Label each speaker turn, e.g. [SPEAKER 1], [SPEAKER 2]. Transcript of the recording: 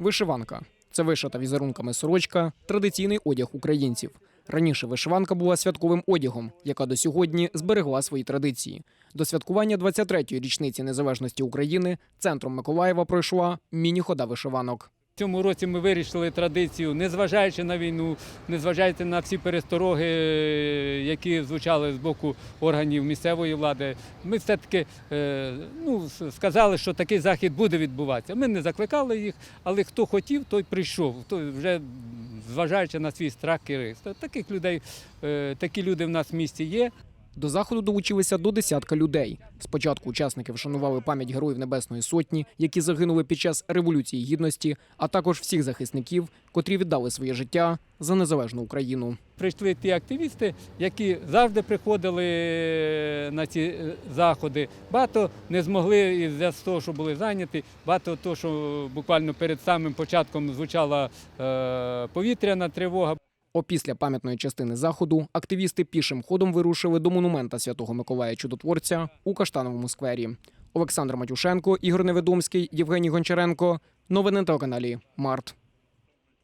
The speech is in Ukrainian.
[SPEAKER 1] Вишиванка це вишита візерунками сорочка, традиційний одяг українців. Раніше вишиванка була святковим одягом, яка до сьогодні зберегла свої традиції. До святкування 23-ї річниці незалежності України центром Миколаєва пройшла міні-хода вишиванок.
[SPEAKER 2] Цьому році ми вирішили традицію, незважаючи на війну, незважаючи на всі перестороги, які звучали з боку органів місцевої влади. Ми все-таки е, ну, сказали, що такий захід буде відбуватися. Ми не закликали їх, але хто хотів, той прийшов. Той вже зважаючи на свій страх і риск. Таких людей, е, такі люди в нас в місті є.
[SPEAKER 1] До заходу долучилися до десятка людей. Спочатку учасники вшанували пам'ять героїв Небесної Сотні, які загинули під час революції гідності, а також всіх захисників, котрі віддали своє життя за незалежну Україну.
[SPEAKER 2] Прийшли ті активісти, які завжди приходили на ці е, заходи. Багато не змогли із-за того, що були зайняті. Багато того, що буквально перед самим початком звучала е, повітряна тривога.
[SPEAKER 1] Опісля пам'ятної частини заходу активісти пішим ходом вирушили до монумента Святого Миколая Чудотворця у Каштановому сквері. Олександр Матюшенко, Ігор Неведомський, Євгеній Гончаренко. Новини на телеканалі Март.